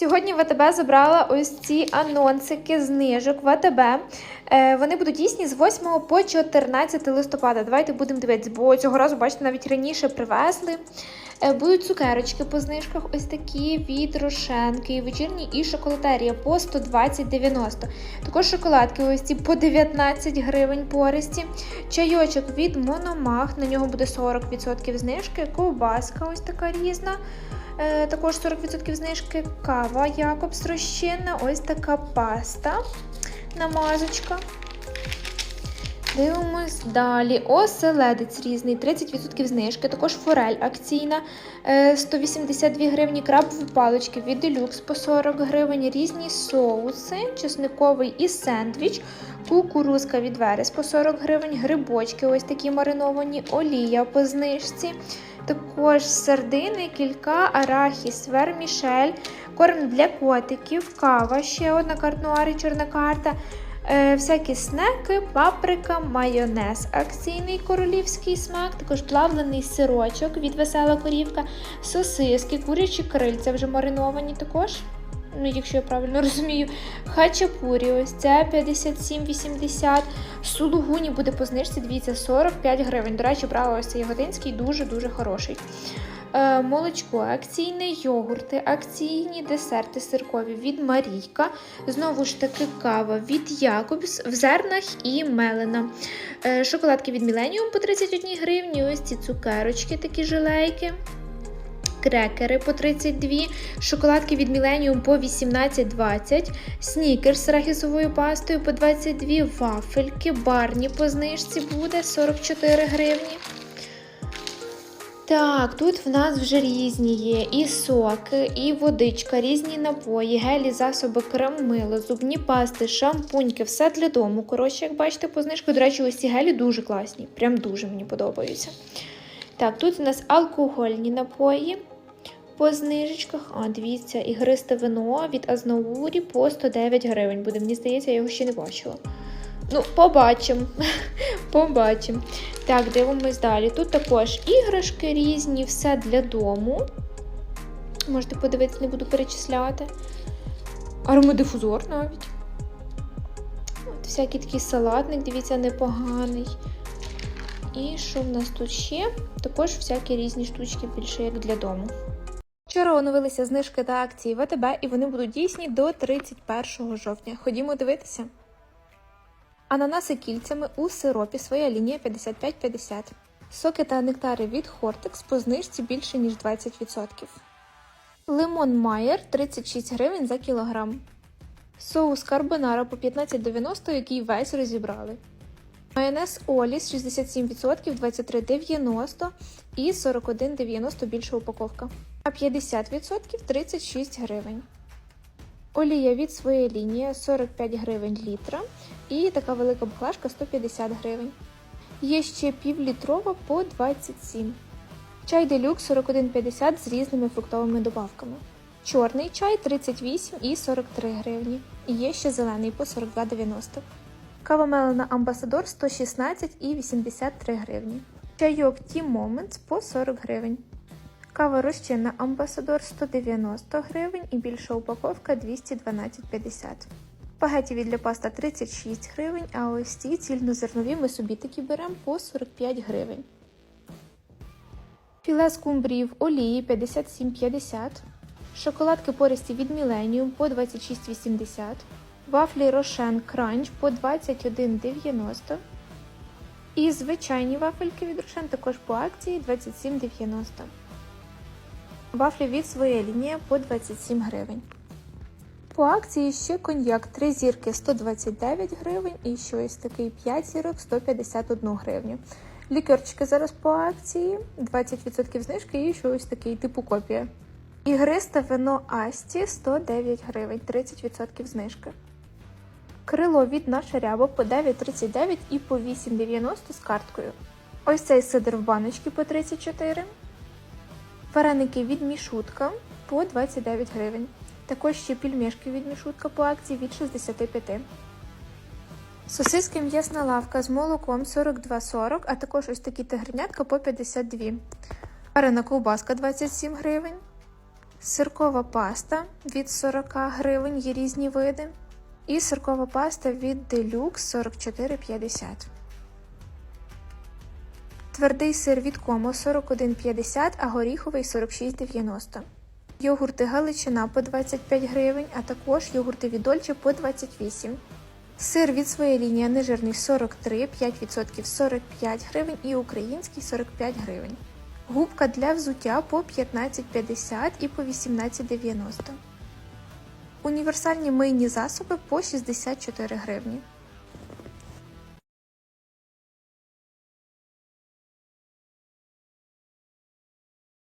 Сьогодні в АТБ забрала ось ці анонсики знижок в АТБ. Е, вони будуть дійсні з 8 по 14 листопада. Давайте будемо дивитися, бо цього разу, бачите, навіть раніше привезли. Е, будуть цукерочки по знижках, ось такі від Рошенки, вечірні і шоколатерія по 120,90. Також шоколадки ось ці по 19 гривень пористі. Чайочок від Мономах, на нього буде 40% знижки. Ковбаска ось така різна. Е, також 40% знижки. Кава Якобс розчинна, ось така паста. Намазочка. Дивимось далі. Оселедець різний, 30% знижки. Також форель акційна, е, 182 гривні, крабові палички від Deluxe по 40 гривень, різні соуси, чесниковий і сендвіч, кукурузка від Верес по 40 гривень, грибочки ось такі мариновані, олія по знижці. Також сардини, кілька, арахіс, вермішель, корм для котиків, кава, ще одна картнуари, чорна карта. Е, всякі снеки, паприка, майонез, акційний королівський смак, також плавлений сирочок від весела корівка, сосиски, курячі крильця вже мариновані також. Ну, якщо я правильно розумію, хачапурі, ось це 57,80. Сулугуні буде по знижці, дивіться, 45 гривень. До речі, брала ось цей ягодинський, дуже-дуже хороший. Е, молочко акційне, йогурти, акційні десерти сиркові від Марійка. Знову ж таки, кава від Якобс в зернах і мелена. Е, шоколадки від Millennium по 31 гривні. Ось ці цукерочки, такі жилейки. Крекери по 32, шоколадки від Millennium по 18,20, снікерс з рахісовою пастою по 22, вафельки, барні по знижці буде 44 гривні. Так, тут в нас вже різні є і соки, і водичка, різні напої, гелі, засоби, крем, мило, зубні пасти, шампуньки, все для дому. Коротше, як бачите, по знижку, до речі, ось ці гелі дуже класні. Прям дуже мені подобаються. Так, тут у нас алкогольні напої по знижечках. А, дивіться, ігристе вино від Азнаурі по 109 гривень буде. Мені здається, я його ще не бачила. Ну, побачимо. Побачимо. Так, дивимось далі. Тут також іграшки різні, все для дому. Можете подивитися, не буду перечисляти. Аромадифузор навіть. От всякий такий салатник, дивіться, непоганий. І що в нас тут ще? Також всякі різні штучки більше як для дому. Вчора оновилися знижки та акції ВТБ, і вони будуть дійсні до 31 жовтня. Ходімо дивитися. Ананаси кільцями у сиропі своя лінія 55,50. Соки та нектари від Хортекс по знижці більше ніж 20%. Лимон Майер 36 гривень за кілограм. Соус карбонара по 15,90, який весь розібрали. Майонез Оліс 67% 23,90 і 41,90 більша упаковка. А 50% 36 гривень. Олія від своєї лінії 45 гривень літра. І така велика баклажка 150 гривень. Є ще півлітрова по 27. Чай делюкс 41,50 з різними фруктовими добавками. Чорний чай 38 і 43 гривні. І є ще зелений по 42,90. Кава мелена Амбасадор 116 і 83 гривні. Чайок Tea Moments по 40 гривень. Кава розчинна Амбасадор 190 гривень і більша упаковка 212,50. Спагеті від для паста 36 гривень, а ось ці цільнозернові ми собі такі беремо по 45 гривень. Філе скумбрії в олії 57,50. Шоколадки пористі від Millennium по 26,80. Вафлі Рошен Кранч по 21,90. І звичайні вафельки від Рошен також по акції 27,90. Вафлі від своєї лінії по 27 гривень. По акції ще коньяк 3 зірки 129 гривень і ще ось такий 5 зірок 151 гривню. Лікерчики зараз по акції 20% знижки і ще ось такий типу копія. Ігристе вино Асті 109 гривень, 30% знижки. Крило від наша ряба по 9,39 і по 8,90 з карткою. Ось цей сидр в баночці по 34. Вареники від мішутка по 29 гривень. Також ще пільмешки від мішутка по акції від 65. Сосиски м'ясна лавка з молоком 42,40, а також ось такі тигренятка по 52. Варена ковбаска 27 гривень. Сиркова паста від 40 гривень, є різні види. І сиркова паста від Deluxe 44,50. Твердий сир від Комо 41,50, а горіховий 46,90. Йогурти Галичина по 25 гривень, а також йогурти від по 28. Сир від своєї лінії нежирний 43, 5% 45 гривень і український 45 гривень. Губка для взуття по 15,50 і по 18,90. Універсальні мийні засоби по 64 гривні.